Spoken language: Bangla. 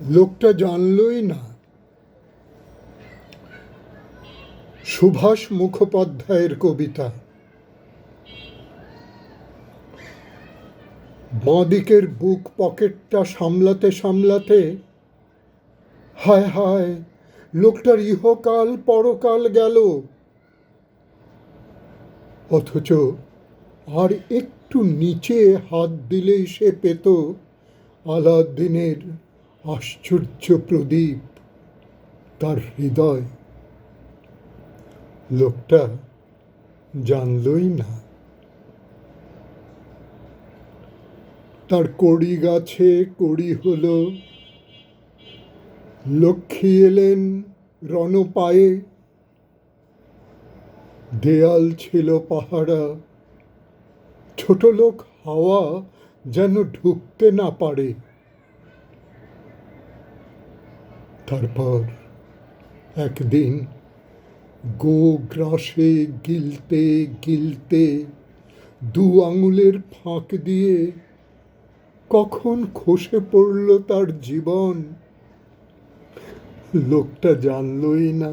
লোকটা জানলই না। সুভাষ মুখোপাধ্যায়ের কবিতা। বাঁদিকের বুক পকেটটা সামলাতে সামলাতে, হায় হায়, লোকটার ইহকাল পরকাল গেল। অথচ আর একটু নিচে হাত দিলেই সে পেত আলাদিনের আশ্চর্য প্রদীপ তার হৃদয়। লোকটা জানলই না। তার কড়ি গাছে কড়ি হল। লক্ষ্মী এলেন রণপায়ে। দেয়াল ছিল পাহারা। ছোট লোক হাওয়া যেন ঢুকতে না পারে। তারপর একদিন গো গ্রাসে গিলতে গিলতে দু আঙুলের ফাঁক দিয়ে কখন খসে পড়ল তার জীবন? লোকটা জানলই না।